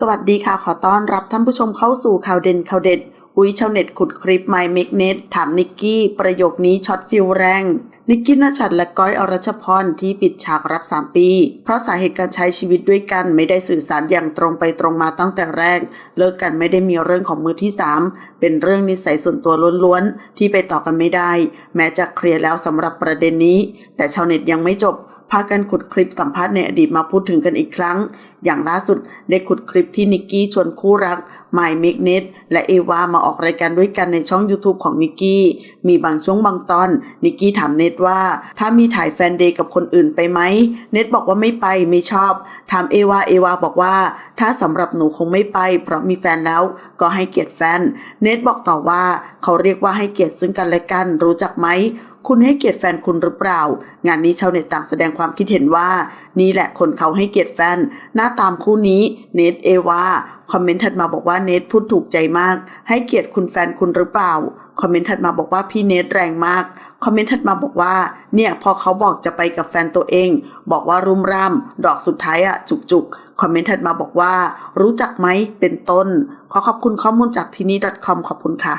สวัสดีค่ะ ขอต้อนรับท่านผู้ชมเข้าสู่ข่าวเด่นข่าวเด็ด อุ้ยชาวเน็ตขุดคลิปไมเมกเนตถามนิกกี้ ประโยคนี้ช็อตฟิลแรง นิกกี้นชัดและก้อยอรชพรที่ปิดฉากรัก 3 ปี เพราะสาเหตุการใช้ชีวิตด้วยกันไม่ได้สื่อสารอย่างตรงไปตรงมาตั้งแต่แรก เลิกกันไม่ได้มีเรื่องของมือที่ 3 เป็นเรื่องนิสัยส่วนตัวล้วนๆที่ไปต่อกันไม่ได้ แม้จะเคลียร์แล้วสำหรับประเด็นนี้ แต่ชาวเน็ตยังไม่จบ พากันขุดคลิปสัมภาษณ์ในอดีตมาพูดถึงกันอีกครั้ง อย่างล่าสุดได้ขุดคลิปที่นิกกี้ชวนคู่รักไมเมกเนตและเอวามาออกรายการด้วยกันในช่อง YouTube ของนิกกี้ มีบางช่วงบางตอน นิกกี้ถามเนตว่า ถ้ามีถ่ายแฟนเดย์กับคนอื่นไปไหม เนตบอกว่าไม่ไปไม่ชอบ ถามเอวาเอวาบอกว่า ถ้าสำหรับหนูคงไม่ไป เพราะมีแฟนแล้วก็ให้เกียรติแฟน เนตบอกต่อว่า เขาเรียกว่าให้เกียรติซึ่งกันและกันรู้จักไหม คุณให้เกียรติแฟนคุณหรือเปล่า งานนี้ชาวเน็ตต่างแสดงความคิดเห็นว่า นี่แหละคนเขาให้เกียรติแฟน หน้าตามคู่นี้ เนทเอวาคอมเมนต์ถัดมาบอกว่าเนทพูดถูกใจมาก ให้เกียรติคุณแฟนคุณหรือเปล่า คอมเมนต์ถัดมาบอกว่าพี่เนทแรงมาก คอมเมนต์ถัดมาบอกว่า เนี่ยพอเขาบอกจะไปกับแฟนตัวเอง บอกว่ารุมร่ามดอกสุดท้ายอะจุกจุกคอมเมนต์ถัดมาบอกว่า รู้จักไหมเป็นต้น ขอขอบคุณข้อมูลจากที่นี่ .com ขอบคุณค่ะ